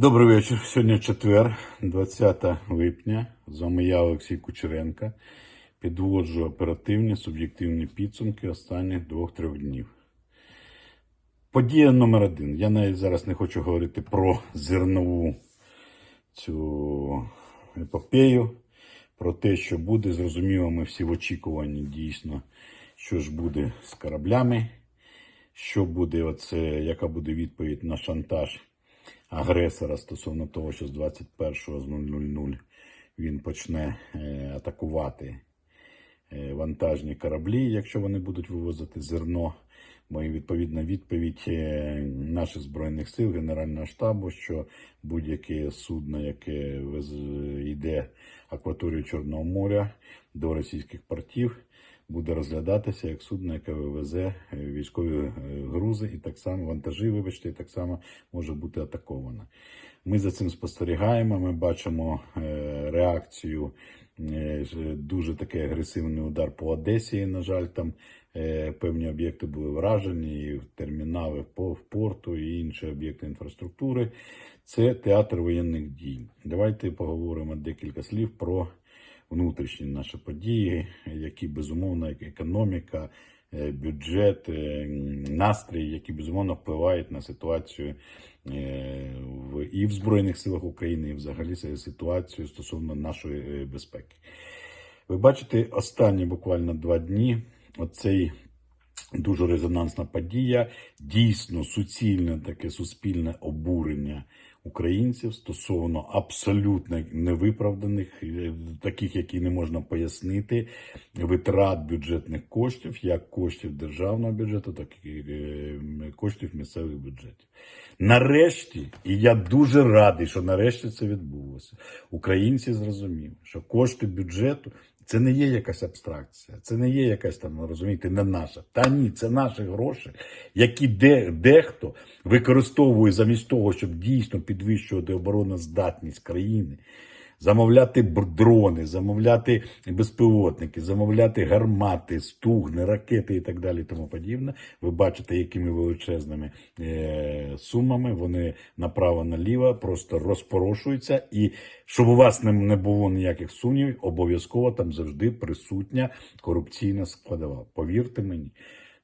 Добрий вечір. Сьогодні четвер, 20 липня. З вами я, Олексій Кучеренко. Підводжу оперативні суб'єктивні підсумки останніх двох-трьох днів. Подія номер один. Я навіть зараз не хочу говорити про зернову цю епопею, про те, що буде. Зрозуміло, ми всі в очікуванні дійсно, що ж буде з кораблями, що буде, оце, яка буде відповідь на шантаж агресора стосовно того, що з 21-го з 000 він почне е, атакувати е, вантажні кораблі, якщо вони будуть вивозити зерно. Моя відповідна відповідь е, наших збройних сил Генерального штабу, що будь-яке судно, яке йде акваторію Чорного моря до російських портів, буде розглядатися як судно, яке вивезе військові е, грузи, і так само вантажі, вибачте, і так само може бути атаковано. Ми за цим спостерігаємо. Ми бачимо е, реакцію. е, Дуже такий агресивний удар по Одесі. На жаль, там певні об'єкти були вражені, і термінали в порту і інші об'єкти інфраструктури. Це театр воєнних дій. Давайте поговоримо декілька слів про внутрішні наші події, які безумовно як економіка, е, бюджет, е, настрій, які безумовно впливають на ситуацію е, і в Збройних силах України, і взагалі ситуацію стосовно нашої безпеки. Ви бачите, останні буквально два дні оцей дуже резонансна подія, дійсно суцільне таке суспільне обурення українців стосовно абсолютно невиправданих, е, таких, які не можна пояснити, витрат бюджетних коштів, як коштів державного бюджету, так і е, коштів місцевих бюджетів. Нарешті, і я дуже радий, що нарешті це відбулося. Українці зрозуміли, що кошти бюджету це не є якась абстракція, це не є якась там, розумієте, не наша. Та ні, це наші гроші, які де, дехто використовує замість того, щоб дійсно підвищувати обороноздатність країни, замовляти дрони, замовляти безпілотники, замовляти гармати, стугни, ракети і так далі, тому подібне. Ви бачите, якими величезними е, сумами вони направо-наліво просто розпорошуються. І щоб у вас не було ніяких сумнівів, обов'язково там завжди присутня корупційна складова. Повірте мені.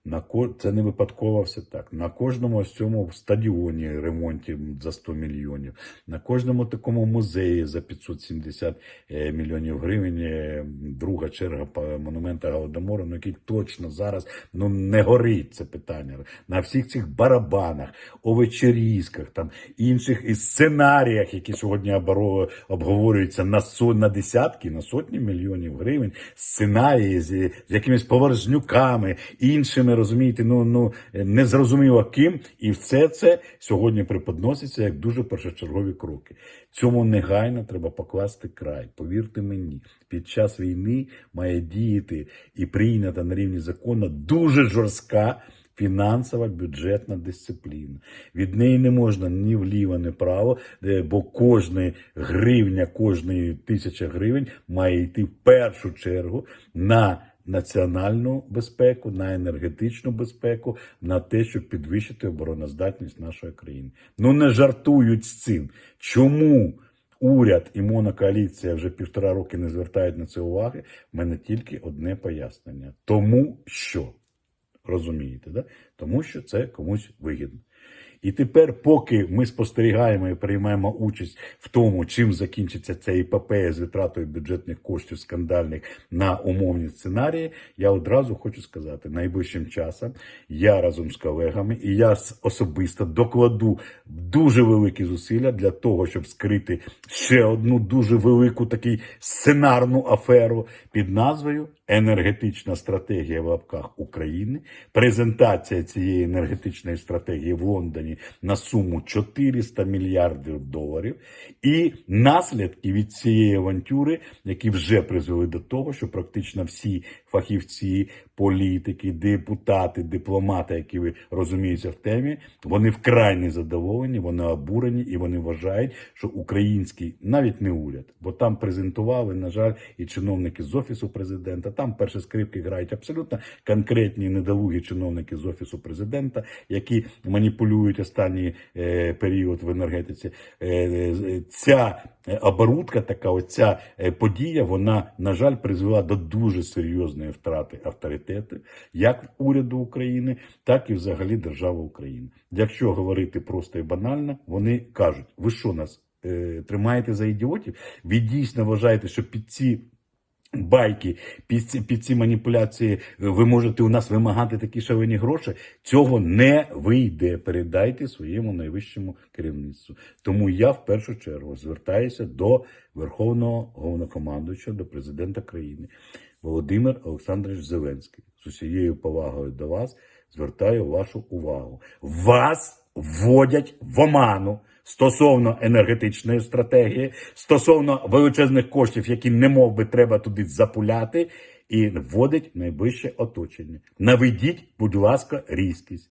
На ко... Це не випадково все так. На кожному ось цьому стадіоні ремонті за 100 мільйонів, на кожному такому музеї за 570 е, мільйонів гривень, е, друга черга монумента Голодомору, ну який точно зараз ну не горить це питання. На всіх цих барабанах, овечерізках, там інших і сценаріях, які сьогодні обговорюються на со на десятки, на сотні мільйонів гривень, сценарії з, з якимись повержнюками, іншими, розумієте, ну ну незрозуміло ким, і все це сьогодні преподноситься як дуже першочергові кроки. Цьому негайно треба покласти край. Повірте мені, під час війни має діяти і прийнята на рівні закону дуже жорстка. Фінансова бюджетна дисципліна. Від неї не можна ні вліво, ні вправо, е, бо кожна гривня, кожна тисяча гривень має йти в першу чергу на національну безпеку, на енергетичну безпеку, на те, щоб підвищити обороноздатність нашої країни. Ну не жартують з цим. Чому? Уряд і монокоаліція вже півтора роки не звертають на це уваги. В мене тільки одне пояснення. Тому що. Розумієте, да? тому що це комусь вигідно. І тепер, поки ми спостерігаємо і приймаємо участь в тому, чим закінчиться ця епопея з витратою бюджетних коштів скандальних на умовні сценарії, я одразу хочу сказати, найближчим часом я разом з колегами і я особисто докладу дуже великі зусилля для того, щоб скрити ще одну дуже велику такий сценарну аферу під назвою енергетична стратегія в лапках України. Презентація цієї енергетичної стратегії в Лондоні на суму 400 мільярдів доларів. І наслідки від цієї авантюри, які вже призвели до того, що практично всі фахівці, політики, депутати, дипломати, які ви розуміються в темі, вони вкрай незадоволені, вони обурені і вони вважають, що український навіть не уряд, бо там презентували, на жаль, і чиновники з офісу президента. Там перші скрипки грають абсолютно конкретні недолугі чиновники з офісу президента, які маніпулюють останній е, період в енергетиці. Е, е, ця е, оборудка, така оця е, подія, вона, на жаль, призвела до дуже серйозної втрати авторитету як уряду України, так і взагалі держави України. Якщо говорити просто і банально, вони кажуть: ви що нас е, тримаєте за ідіотів? Ви дійсно вважаєте, що під ці байки, під ці, під ці маніпуляції е, ви можете у нас вимагати такі шалені гроші. Цього не вийде. Передайте своєму найвищому керівництву. Тому я в першу чергу звертаюся до Верховного головнокомандуюча, до президента країни Володимир Олександрович Зеленський. З усією повагою до вас звертаю вашу увагу. Вас вводять в оману стосовно енергетичної стратегії, стосовно величезних коштів, які не мов би треба туди запуляти, і вводить найближче оточення. Наведіть, будь ласка, різкість.